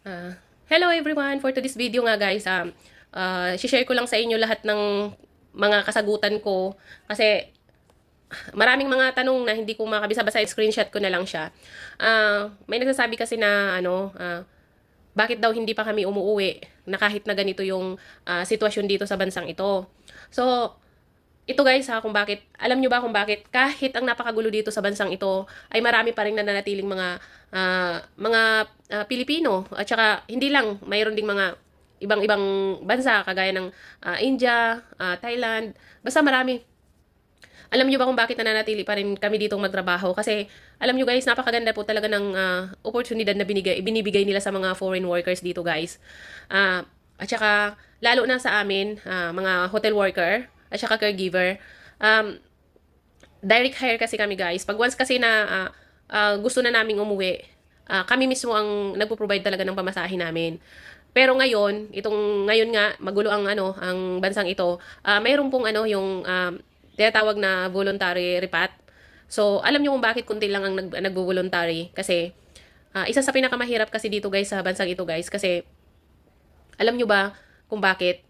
Ah, hello everyone! For today's video nga guys, um, uh, share ko lang sa inyo lahat ng mga kasagutan ko kasi maraming mga tanong na hindi ko makabisa-basa, screenshot ko na lang siya. Ah, may nagsasabi kasi na ano, ah, bakit daw hindi pa kami umuuwi na kahit na ganito yung ah, sitwasyon dito sa bansang ito. So, ito guys ha, kung bakit, alam nyo ba kung bakit kahit ang napakagulo dito sa bansang ito, ay marami pa rin nananatiling mga ah, mga ah, Pilipino at saka hindi lang, mayroon ding mga ibang-ibang bansa kagaya ng ah, India, ah, Thailand, basta marami. Alam nyo ba kung bakit nananatili pa rin kami dito magtrabaho? Kasi alam nyo guys, napakaganda po talaga ng ah, oportunidad na binigay, binibigay nila sa mga foreign workers dito guys. Ah, at saka, lalo na sa amin, ah, mga hotel worker, at saka caregiver, um, direct hire kasi kami guys. Pag once kasi na ah, ah, gusto na naming umuwi, ah, kami mismo ang nagpo-provide talaga ng pamasahe namin. Pero ngayon, itong ngayon nga magulo ang ano, ang bansang ito. ah mayroon pong ano yung um, tinatawag na voluntary repat. So, alam niyo kung bakit kunti lang ang nag nagvo-voluntary kasi ah, isa sa pinakamahirap kasi dito guys sa bansang ito guys kasi alam niyo ba kung bakit?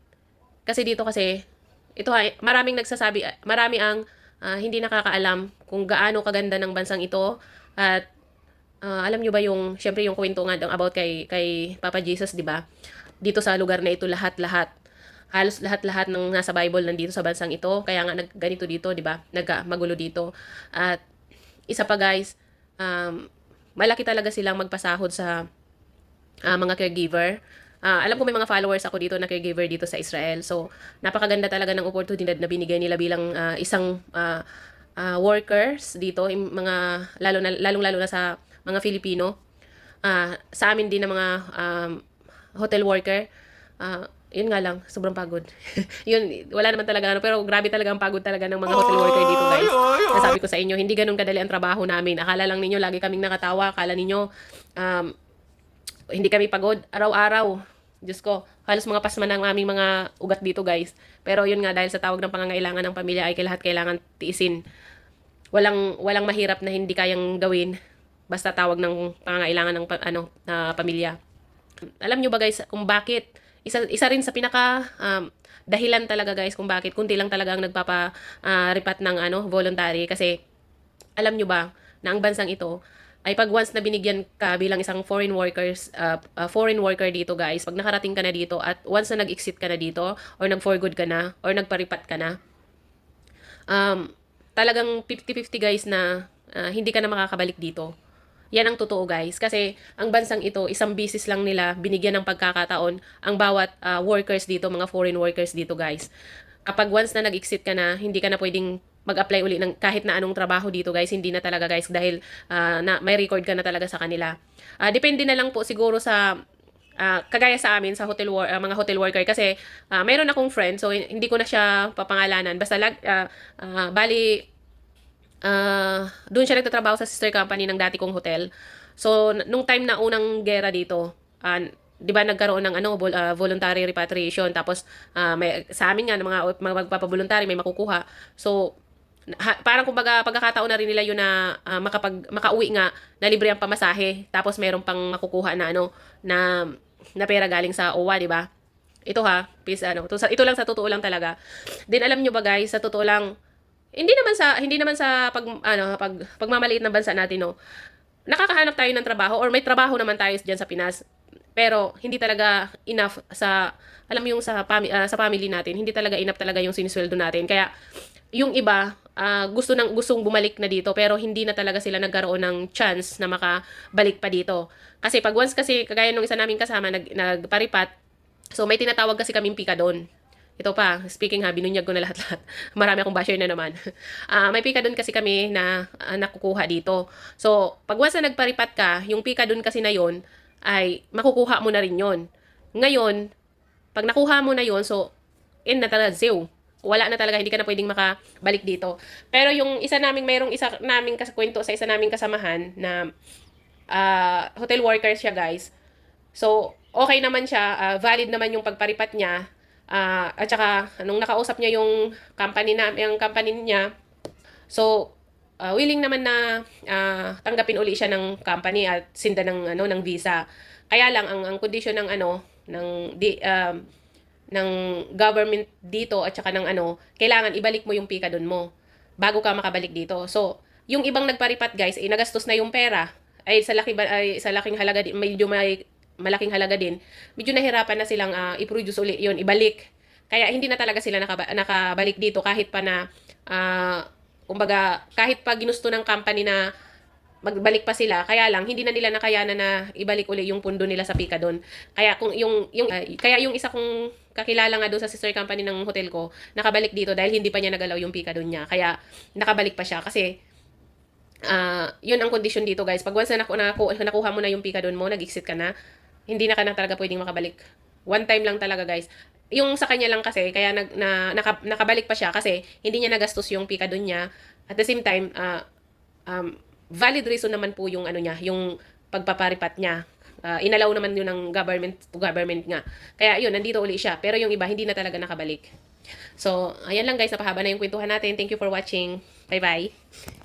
Kasi dito kasi ito ay maraming nagsasabi marami ang ah, hindi nakakaalam kung gaano kaganda ng bansang ito at ah, alam nyo ba yung syempre yung kwento nga about kay kay Papa Jesus, 'di ba? Dito sa lugar na ito lahat-lahat halos lahat-lahat ng nasa Bible nandito sa bansang ito. Kaya nga nag ganito dito, 'di ba? Nagka magulo dito. At isa pa guys, um, malaki talaga silang magpasahod sa ah, mga caregiver. Ah, alam ko may mga followers ako dito na caregiver dito sa Israel. So, napakaganda talaga ng oportunidad na binigay nila bilang ah, isang ah, ah, workers dito, mga lalo na lalong lalo na sa mga Filipino. Ah, sa amin din ng mga um, hotel worker. Ah, yun nga lang, sobrang pagod. yun, wala naman talaga ano, pero grabe talaga ang pagod talaga ng mga hotel worker dito, guys. Nasabi ko sa inyo, hindi ganun kadali ang trabaho namin. Akala lang ninyo, lagi kaming nakatawa. Akala ninyo, um, hindi kami pagod araw-araw. Diyos ko, halos mga pasma ng aming mga ugat dito, guys. Pero yun nga, dahil sa tawag ng pangangailangan ng pamilya ay lahat kailangan tiisin. Walang, walang mahirap na hindi kayang gawin basta tawag ng pangangailangan ng ano, na pamilya. Alam nyo ba guys kung bakit isa isa rin sa pinaka um, dahilan talaga guys kung bakit kunti lang talaga ang nagpapa ah, repat ng ano voluntary kasi alam nyo ba na ang bansang ito ay pag once na binigyan ka bilang isang foreign workers uh, uh, foreign worker dito guys pag nakarating ka na dito at once na nag-exit ka na dito or nag-for good ka na or nagparipat ka na um, talagang 50-50 guys na ah, hindi ka na makakabalik dito. Yan ang totoo guys. Kasi ang bansang ito, isang business lang nila, binigyan ng pagkakataon ang bawat ah, workers dito, mga foreign workers dito guys. Kapag once na nag-exit ka na, hindi ka na pwedeng mag-apply uli ng kahit na anong trabaho dito guys. Hindi na talaga guys dahil ah, na, may record ka na talaga sa kanila. Ah, depende na lang po siguro sa Ah, kagaya sa amin sa hotel wor- ah, mga hotel worker. Kasi ah, mayroon akong friend so hindi ko na siya papangalanan. Basta lag ah, ah, bali ah doon siya nagtatrabaho sa sister company ng dati kong hotel. So nung time na unang gera dito ah, 'di ba nagkaroon ng ano vol- ah, voluntary repatriation. Tapos ah, may sa amin nga ng mga magpapavoluntary may makukuha. So ha, parang kumbaga pagkakataon na rin nila yun na ah, makapag makauwi nga na libre ang pamasahe tapos meron pang makukuha na ano na na pera galing sa OWA, di ba? Ito ha, please ano, to, ito lang sa totoo lang talaga. Then alam nyo ba guys, sa totoo lang hindi naman sa hindi naman sa pag ano pag pagmamaliit ng bansa natin no. Nakakahanap tayo ng trabaho or may trabaho naman tayo diyan sa Pinas. Pero hindi talaga enough sa alam mo yung sa pami, ah, sa family natin, hindi talaga enough talaga yung sinisweldo natin. Kaya yung iba ah, gusto nang gustong bumalik na dito pero hindi na talaga sila nagkaroon ng chance na makabalik pa dito. Kasi pag once kasi kagaya nung isa naming kasama nag nagparipat, so may tinatawag kasi kaming pika doon. Ito pa, speaking ha, binunyag ko na lahat-lahat. Marami akong basher na naman. Ah, may pika doon kasi kami na ah, nakukuha dito. So, pag once na nagparipat ka, yung pika doon kasi na yon ay makukuha mo na rin yon. Ngayon, pag nakuha mo na yon so, in na talaga, zero. Wala na talaga, hindi ka na pwedeng makabalik dito. Pero yung isa naming, mayroong isa naming kwento sa isa naming kasamahan na ah, hotel worker siya guys. So, okay naman siya, ah, valid naman yung pagparipat niya. Ah, at saka, nung nakausap niya yung company na, yung company niya, so, ah, willing naman na ah, tanggapin uli siya ng company at sinda ng, ano, ng visa. kaya lang ang ang condition ng ano ng di um, ng government dito at saka ng ano, kailangan ibalik mo yung pikadon mo bago ka makabalik dito. So, yung ibang nagparipat guys, ay nagastos na yung pera ay sa laki ay sa laking halaga din, medyo may malaking halaga din. Medyo nahirapan na silang ah, i-produce uli yon, ibalik. Kaya hindi na talaga sila nakaba, nakabalik dito kahit pa na ah, kumbaga kahit pa ginusto ng company na magbalik pa sila, kaya lang hindi na nila nakayanan na ibalik uli yung pundo nila sa Picadon. Kaya kung yung yung ay, kaya yung isa kong kakilala nga doon sa sister company ng hotel ko, nakabalik dito dahil hindi pa niya nagalaw yung Picadon niya. Kaya nakabalik pa siya kasi ah yun ang condition dito guys. Pag once na naku, naku, nakuha mo na yung Picadon mo, nag-exit ka na, hindi na ka na talaga pwedeng makabalik. One time lang talaga guys. Yung sa kanya lang kasi, kaya nag, na, naka, nakabalik pa siya kasi hindi niya nagastos yung Picadon niya. At the same time, ah um, valid reason naman po yung ano niya, yung pagpaparipat niya. Ah, inalaw naman yun ng government to government nga. Kaya yun, nandito uli siya. Pero yung iba, hindi na talaga nakabalik. So, ayan lang guys, napahaba na yung kwentuhan natin. Thank you for watching. Bye-bye.